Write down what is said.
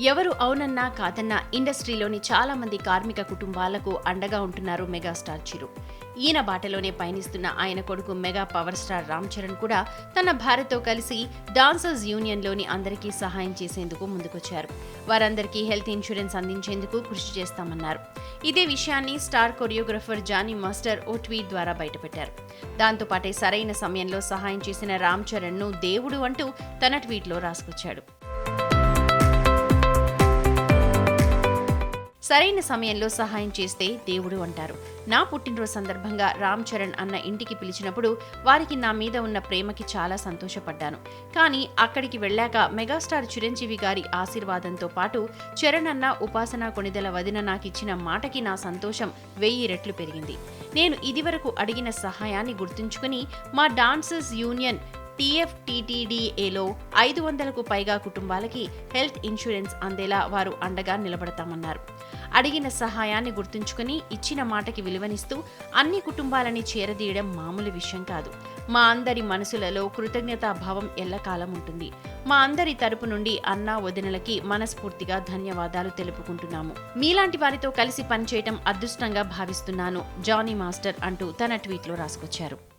ఎవరు అవునన్నా కాదన్నా ఇండస్ట్రీలోని చాలా మంది కార్మిక కుటుంబాలకు అండగా ఉంటున్నారు మెగాస్టార్ చిరు. ఈయన బాటలోనే పయనిస్తున్న ఆయన కొడుకు mega power star Ram Charan కూడా తన భార్యతో కలిసి డాన్సర్స్ యూనియన్లోని అందరికీ సహాయం చేసేందుకు ముందుకొచ్చారు. వారందరికీ హెల్త్ ఇన్సూరెన్స్ అందించేందుకు కృషి చేస్తామన్నారు. ఇదే విషయాన్ని స్టార్ కొరియోగ్రఫర్ జానీ మాస్టర్ ఓ ట్వీట్ ద్వారా బయటపెట్టారు. దాంతోపాటే సరైన సమయంలో సహాయం చేసిన రామ్ చరణ్ను దేవుడు అంటూ తన ట్వీట్లో రాసుకొచ్చాడు. సరైన సమయంలో సహాయం చేస్తే దేవుడు అంటారు. నా పుట్టినరోజు సందర్భంగా రామ్ చరణ్ అన్న ఇంటికి పిలిచినప్పుడు వారికి నా మీద ఉన్న ప్రేమకి చాలా సంతోషపడ్డాను. కానీ అక్కడికి వెళ్ళాక మెగాస్టార్ చిరంజీవి గారి ఆశీర్వాదంతో పాటు చరణ్ అన్న ఉపాసన కొణిదెల వదిన నాకిచ్చిన మాటకి నా సంతోషం వెయ్యి రెట్లు పెరిగింది. నేను ఇదివరకు అడిగిన సహాయాన్ని గుర్తుంచుకుని మా డాన్సర్స్ యూనియన్ టీఎఫ్టీటీడీఏలో ఐదు వందలకు పైగా కుటుంబాలకి హెల్త్ ఇన్సూరెన్స్ అందేలా వారు అండగా నిలబడతామన్నారు. అడిగిన సహాయాన్ని గుర్తుంచుకుని ఇచ్చిన మాటకి విలువనిస్తూ అన్ని కుటుంబాలని చేరదీయడం మామూలు విషయం కాదు. మా అందరి మనసులలో కృతజ్ఞతాభావం ఎల్లకాలం ఉంటుంది. మా అందరి తరపు నుండి అన్నా వదినలకి మనస్ఫూర్తిగా ధన్యవాదాలు తెలుపుకుంటున్నాము. మీలాంటి వారితో కలిసి పనిచేయటం అదృష్టంగా భావిస్తున్నాను జానీ మాస్టర్ అంటూ తన ట్వీట్లో రాసుకొచ్చారు.